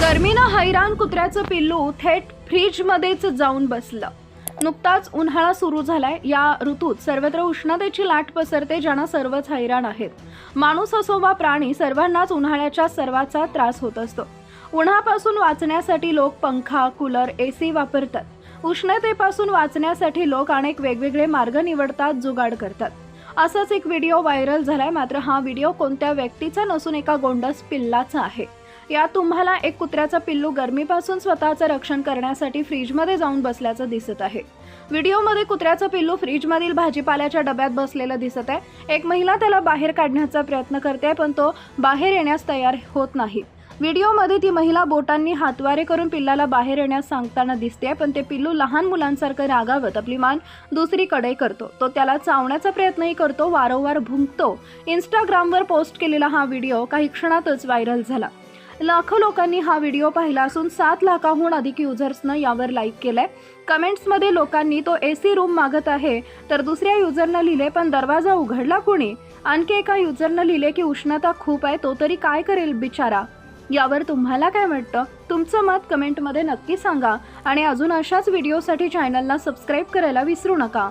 गर्मीनं हैराण कुत्र्याचं पिल्लू थेट फ्रीजमध्येच जाऊन बसलं. नुकताच उन्हाळा सुरू झालाय. या ऋतूत सर्वत्र उष्णतेची लाट पसरते ज्यांना सर्वच हैराण आहेत. माणूस असो वा प्राणी सर्वांनाच उन्हाळ्याच्या सर्वाचा त्रास होत असतो. उन्हापासून वाचण्यासाठी लोक पंखा कूलर ए सी वापरतात. उष्णतेपासून वाचण्यासाठी लोक अनेक वेगवेगळे मार्ग निवडतात जुगाड करतात. असाच एक व्हिडिओ व्हायरल झालाय. मात्र हा व्हिडिओ कोणत्या व्यक्तीचा नसून एका गोंडस पिल्लाचा आहे. या तुम्हाला एक कुत्र्याचा पिल्लू गरमीपासून स्वतःचं रक्षण करण्यासाठी फ्रीजमध्ये जाऊन बसल्याचं दिसत आहे. व्हिडिओमध्ये कुत्र्याचं पिल्लू फ्रीजमधील भाजीपाल्याच्या डब्यात बसलेलं दिसत आहे. एक महिला त्याला बाहेर काढण्याचा प्रयत्न करते पण तो बाहेर येण्यास तयार होत नाही. व्हिडिओमध्ये ती महिला बोटांनी हातवारे करून पिल्लाला बाहेर येण्यास सांगताना दिसते पण ते पिल्लू लहान मुलांसारखं रागावत आपली मान दुसरीकडे करतो. तो त्याला चावण्याचा प्रयत्नही करतो वारंवार भुंकतो. इंस्टाग्रामवर पोस्ट केलेला हा व्हिडिओ काही क्षणातच व्हायरल झाला. लाखो लोकांनी हा व्हिडिओ पाहिला असून सात लाखाहून अधिक युजर्सनं यावर लाईक केलंय. कमेंट्समध्ये लोकांनी तो ए सी रूम मागत आहे तर दुसऱ्या युजरनं लिहिले पण दरवाजा उघडला कोणी? आणखी एका युजरनं लिहिले की उष्णता खूप आहे तो तरी काय करेल बिचारा? यावर तुम्हाला काय वाटतं? तुमचं मत कमेंटमध्ये नक्की सांगा. आणि अजून अशाच व्हिडिओसाठी चॅनलला सबस्क्राईब करायला विसरू नका.